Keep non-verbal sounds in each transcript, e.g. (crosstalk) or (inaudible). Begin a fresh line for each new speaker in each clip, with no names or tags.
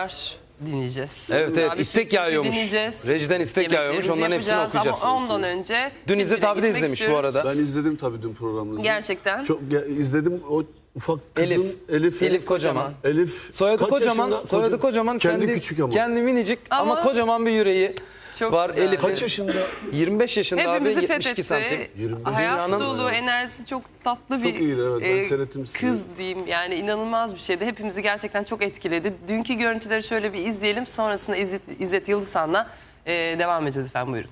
dualar dinleyeceğiz.
Evet evet
bir
istek yağıyormuş.
dinleyeceğiz.
Rejiden istek yağıyormuş. Onların hepsini okuyacağız.
Ama ondan önce
Dün İzzet abi de izlemiş bu
istiyoruz.
arada.
Ben izledim tabii dün programınızı.
Gerçekten.
Çok ya, izledim o ufak kızın
Elif.
Elif.
Elif Kocaman.
Elif.
Soyadı kocaman,
yaşında?
soyadı
Koca-
kocaman.
Kendi,
Kendi,
küçük ama.
Kendi minicik ama,
Ama
kocaman bir yüreği
Çok
var
güzel.
Elif'in.
Kaç yaşında?
25 yaşında
Hepimizi
abi 72
fethetti.
santim.
25.
Hayat
Dünyanın-
dolu, enerjisi çok tatlı bir
Çok iyiydi, evet. Ben seyrettim sizi.
kız diyeyim. Yani inanılmaz bir şeydi. Hepimizi gerçekten çok etkiledi. Dünkü görüntüleri şöyle bir izleyelim. Sonrasında İzzet, İzzet Yıldızhan'la e, devam edeceğiz efendim. Buyurun.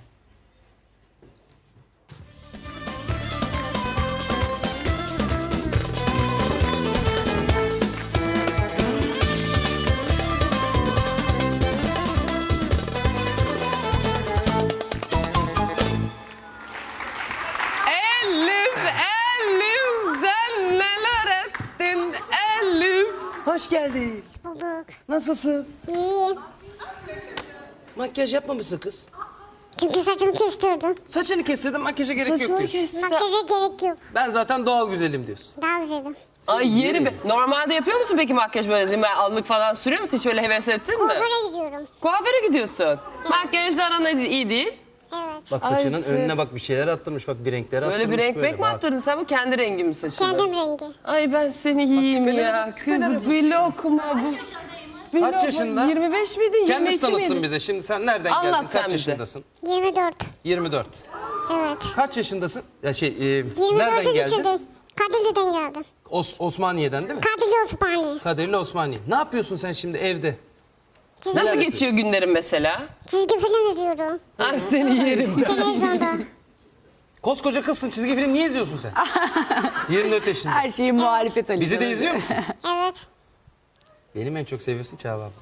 Hoş geldin.
Bulduk.
Nasılsın?
İyi.
Makyaj yapmamışsın kız.
Çünkü saçımı kestirdim.
Saçını kestirdin makyaja gerek yok diyorsun.
Makyaja gerek yok.
Ben zaten doğal güzelim diyorsun.
Daha güzelim.
Ay yeri be. Normalde yapıyor musun peki makyaj böyle rimel, allık falan sürüyor musun? Hiç öyle heves ettin mi?
Kuaföre gidiyorum.
Kuaföre gidiyorsun. Makyajlar ana iyi değil.
Evet.
Bak
Ay,
saçının
sen-
önüne bak bir şeyler attırmış bak bir renkler attırmış.
Böyle bir renk
böyle,
pek mi
bak.
attırdın sen bu kendi rengi mi saçını?
Kendim rengi.
Ay ben seni yiyeyim ya. Kız bir lokma bu. Bir
Kaç
lokma.
yaşında?
25 miydi 22
Kendisi tanıtsın
miydi?
bize şimdi sen nereden
Anlat
geldin
sen
kaç
bize.
yaşındasın?
24.
24.
Evet.
Kaç yaşındasın? Ya şey e,
24'ün
nereden geldin?
içinde. Kadirli'den geldim.
Os- Osmaniye'den değil mi?
Kadirli Osmaniye.
Kadirli Osmaniye. Ne yapıyorsun sen şimdi evde?
Çizgi,
Nasıl geçiyor günlerin mesela?
çizgi film izliyorum.
Ay seni yerim. (laughs)
Televizyonda.
Koskoca kızsın çizgi film niye izliyorsun sen? (laughs) 24 yaşında.
Her şeyin muhalefet Ali.
Bizi de izliyor musun? (laughs)
Evet.
Benim en çok seviyorsun Çağla abla.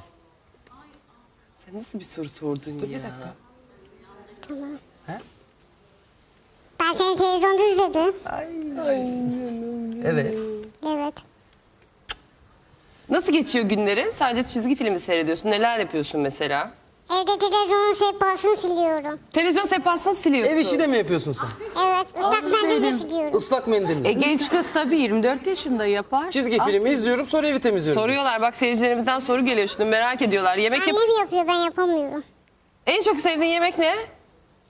Sen nasıl bir soru sordun ya?
Bir dakika.
Ben seni televizyonda izledim.
Evet.
Evet.
Nasıl geçiyor günlerin? Sadece çizgi filmi seyrediyorsun. Neler yapıyorsun mesela?
Evde televizyonun sehpasını siliyorum.
Televizyon sehpasını siliyorsun.
Ev işi de mi yapıyorsun sen?
Evet. Islak mendille siliyorum.
Islak mendille.
E genç kız tabii 24 yaşında yapar.
Çizgi filmi izliyorum sonra evi temizliyorum.
Soruyorlar bak seyircilerimizden soru geliyor şimdi merak ediyorlar. Yemek yap
Annem yapıyor ben yapamıyorum.
en çok sevdiğin yemek ne?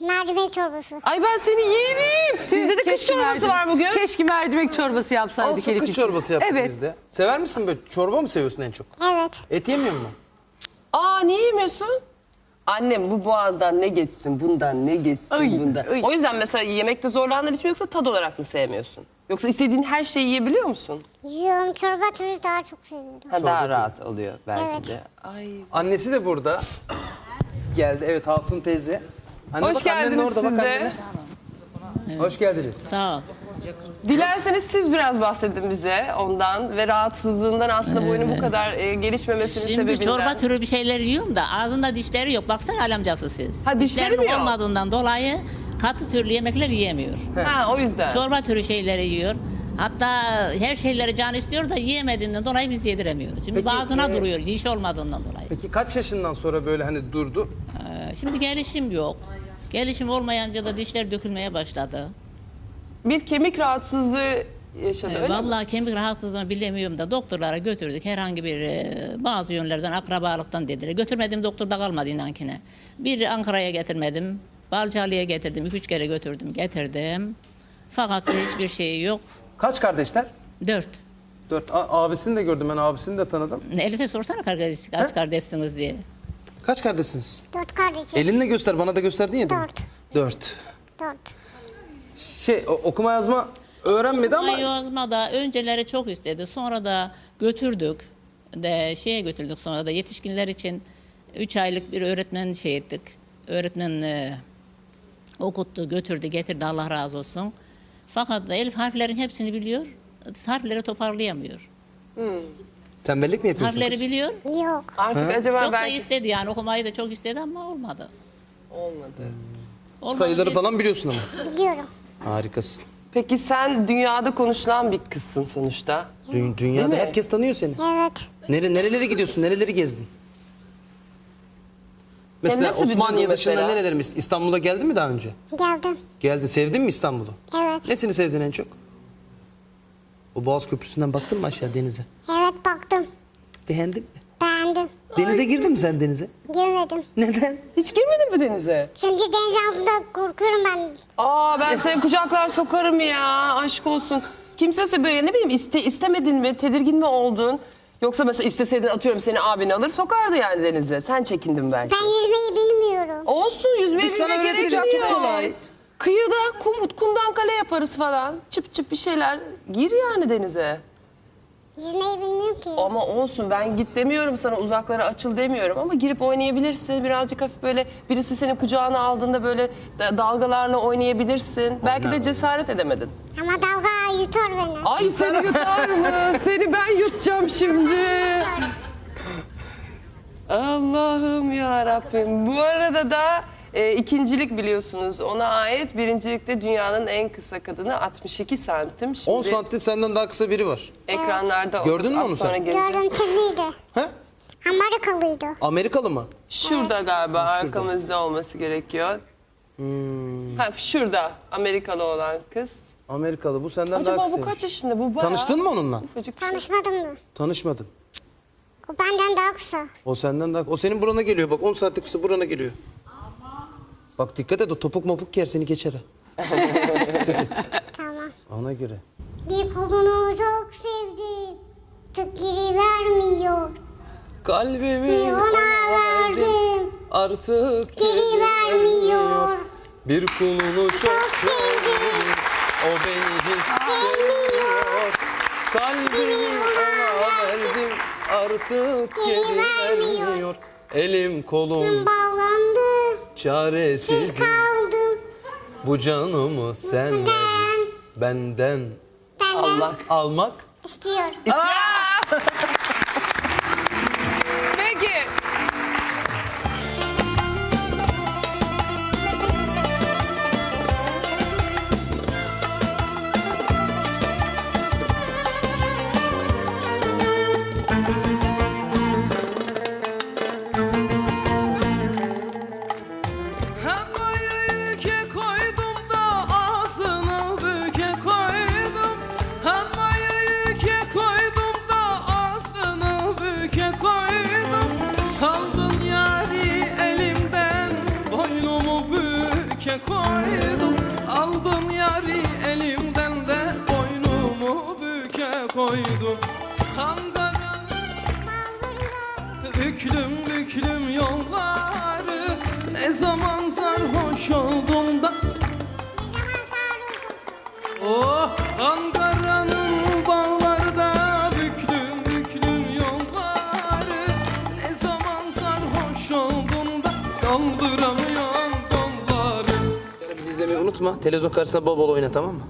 Mercimek çorbası.
Ay ben seni yerim. Bizde de kış
Keşke
çorbası
mercimek-
var bugün.
Keşke mercimek çorbası yapsaydık
Olsun
Elif
kış
için.
çorbası yaptık
Evet.
biz de. Sever misin böyle çorba mı seviyorsun en çok?
Evet.
Et yemiyor musun?
Aa niye yemiyorsun? Annem bu boğazdan ne geçsin, bundan ne geçsin,
Ay,
bundan.
ay.
O yüzden mesela yemekte zorlandığın mi yoksa tad olarak mı sevmiyorsun? Yoksa istediğin her şeyi yiyebiliyor musun?
Yiyorum. Çorba türü daha çok seviyorum.
Ha, daha rahat oluyor belki
Evet.
de. Ay.
Annesi de burada. Geldi evet Hatun teyze. Anne
Hoş
bak annen
geldiniz
orada bak
siz de.
annene. Hoş geldiniz.
Sağ ol.
Dilerseniz siz biraz bahsedin bize ondan ve rahatsızlığından aslında boyunun bu kadar e, gelişmemesinin
Şimdi
sebebinden.
çorba türü bir şeyler yiyorum da ağzında dişleri yok. Baksana alamcası siz.
Ha, dişleri
Dişlerin
mi yok?
olmadığından dolayı katı türlü yemekler yiyemiyor.
Ha o yüzden.
Çorba türü şeyleri yiyor. Hatta her şeyleri can istiyor da yiyemediğinden dolayı biz yediremiyoruz. Şimdi
Peki,
bazına
e,
duruyor diş olmadığından dolayı.
Peki kaç yaşından sonra böyle hani durdu?
Ee, Şimdi gelişim yok. Gelişim olmayınca da dişler dökülmeye başladı.
Bir kemik rahatsızlığı yaşadı
Ee,
öyle mi?
Vallahi kemik rahatsızlığını bilemiyorum da doktorlara götürdük. Herhangi bir e, bazı yönlerden akrabalıktan dediler. Götürmedim doktorda kalmadı inankine. Bir Ankara'ya getirmedim. Balcalı'ya getirdim. 2-3 kere götürdüm. Getirdim. Fakat hiçbir şey yok.
Kaç kardeşler?
Dört.
Dört. A- abisini de gördüm ben abisini de tanıdım.
Elif'e sorsana kardeş, kaç kardeşsiniz diye.
Kaç kardeşsiniz?
Dört kardeşiz.
Elinle göster bana da gösterdin ya.
Dört.
Dört.
Dört.
Şey okuma yazma öğrenmedi ama
Ama yazma da önceleri çok istedi. Sonra da götürdük. De şeye götürdük sonra da yetişkinler için 3 aylık bir öğretmen şey ettik. Öğretmen e, okuttu, götürdü, getirdi Allah razı olsun. Fakat da Elif harflerin hepsini biliyor. Harfleri toparlayamıyor.
Tembellik mi yapıyorsun?
Harfleri biliyor.
Yok.
Artık acaba
Çok da
belki
istedi yani okumayı da çok istedi ama olmadı.
olmadı.
Olmadı
Sayıları falan biliyorsun ama.
Biliyorum.
Harikasın.
Peki sen dünyada konuşulan bir kızsın sonuçta.
Dü- dünyada
mi?
herkes tanıyor seni.
Evet.
Nere, nerelere gidiyorsun? Nereleri gezdin? Mesela
nasıl bir
Osmaniye
duygu
dışında
mesela?
nereler mi? İstanbul'a geldin mi daha önce?
Geldim.
Geldin. Sevdin mi İstanbul'u?
Evet.
Nesini sevdin en çok? O Boğaz Köprüsü'nden baktın mı aşağı denize?
Evet baktım.
Beğendin mi?
Beğendim.
Denize girdin mi sen denize?
Girmedim.
Neden?
Hiç girmedin mi denize?
Çünkü deniz altında korkuyorum ben.
Aa ben seni kucaklar sokarım ya. Aşk olsun. Kimse böyle ne bileyim iste, istemedin mi? Tedirgin mi oldun? Yoksa mesela isteseydin atıyorum seni abin alır sokardı yani denize. Sen çekindin belki.
Ben yüzmeyi bilmiyorum.
Olsun yüzmeyi
Biz sana
bilmeye gerek
öğretiriz, çok kolay.
Kıyıda kum, kumdan kale yaparız falan. Çıp çıp bir şeyler. Gir yani denize.
Yüzmeyi bilmiyorum ki.
Ama olsun ben git demiyorum sana uzaklara açıl demiyorum ama girip oynayabilirsin. Birazcık hafif böyle birisi seni kucağına aldığında böyle da- dalgalarla oynayabilirsin. Belki de cesaret edemedin.
Ama dalga yutar beni.
Ay seni yutar mı? (laughs) Seni ben yutacağım şimdi. Allah'ım ya Rabbim. Bu arada da e, ikincilik biliyorsunuz ona ait. Birincilikte dünyanın en kısa kadını 62 santim. Şimdi
10 santim senden daha kısa biri var.
ekranlarda
Gördün mü
az
onu
sonra
sen?
gelecek.
Gördüm kirliydi.
He?
Amerikalıydı.
Amerikalı mı?
Şurada galiba arkamızda olması gerekiyor.
Hmm.
Ha şurada Amerikalı olan kız.
Amerikalı. Bu senden daha
Acaba
kısa.
bu kaç yaşında? Bu bayağı
Tanıştın mı onunla?
ufacık bir şey.
Tanışmadım mı?
Tanışmadım.
O benden daha kısa.
O senden daha... O senin burana geliyor bak 10 saatlik kısa burana geliyor. Bak dikkat et o topuk mopuk yer seni geçer ha.
Tamam.
Ona göre.
Bir kolunu çok sevdim. Tık geri vermiyor.
Kalbimi
Bir ona verdim.
Artık
Geri vermiyor.
Bir kulunu çok
Çok sevdim.
O beni hiç
Sevmiyor.
Kalbimi ona verdim artık
Geri
geri
vermiyor.
vermiyor. Elim kolum
Bağlandı.
Çaresiz
Kaldım.
bu canımı senden
Ben
benden
benden
Almak.
almak.
istiyor.
Peki. (laughs) (laughs)
Büklüm büklüm yolları. Ne zaman sarhoş oldum da? Oh Ankara'nın bağları da Büklüm büklüm yolları. Ne zaman sarhoş oldum da? Kaldıramıyorum kolları
Bizi izlemeyi unutma. Televizyon karşısında bol bol oyna tamam mı?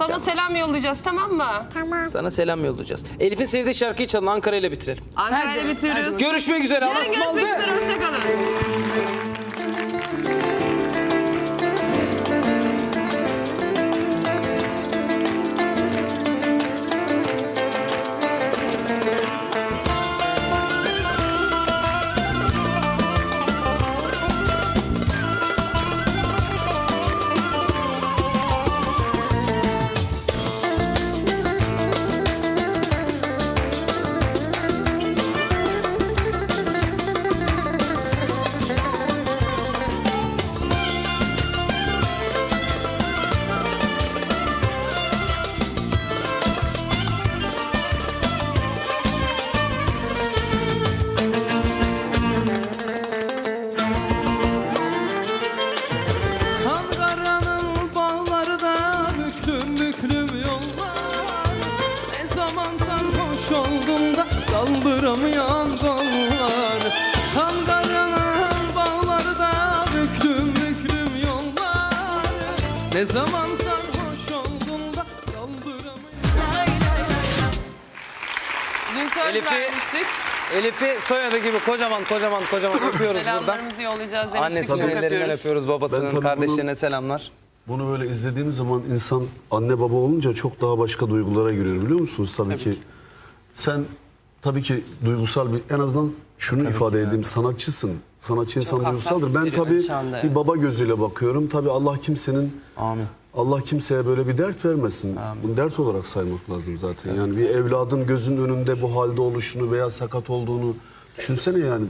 Tamam.
Sana selam yollayacağız tamam mı?
Tamam.
Sana selam yollayacağız. Elif'in sevdiği şarkıyı çalın Ankara ile bitirelim.
Ankara'yla bitiriyoruz.
Görüşmek üzere.
Yarın
Allah'a
görüşmek
ısmarladık.
üzere hoşçakalın.
Ne zaman sarhoş oldum da
Dün söz
Elif'i-
vermiştik.
Elif'i soyadı gibi kocaman kocaman kocaman öpüyoruz buradan.
Selamlarımızı yollayacağız demiştik.
Annesinin
Çok
ellerinden
öpüyoruz.
öpüyoruz
Ben
babasının
tabii
kardeşlerine
bunu-
selamlar.
Bunu böyle izlediğimiz zaman insan anne baba olunca çok daha başka duygulara giriyor biliyor musunuz tabii, ki. Sen tabii ki duygusal bir en azından şunu ifade edeyim sanatçısın. Sanatçı insan
hassas
duygusaldır. Ben tabii
şu anda,
bir
evet.
baba gözüyle bakıyorum. Tabii Allah kimsenin
Amin.
Allah kimseye böyle bir dert vermesin. Bunu dert olarak saymak lazım zaten. Yani bir evladın gözünün önünde bu halde oluşunu veya sakat olduğunu Düşünsene yani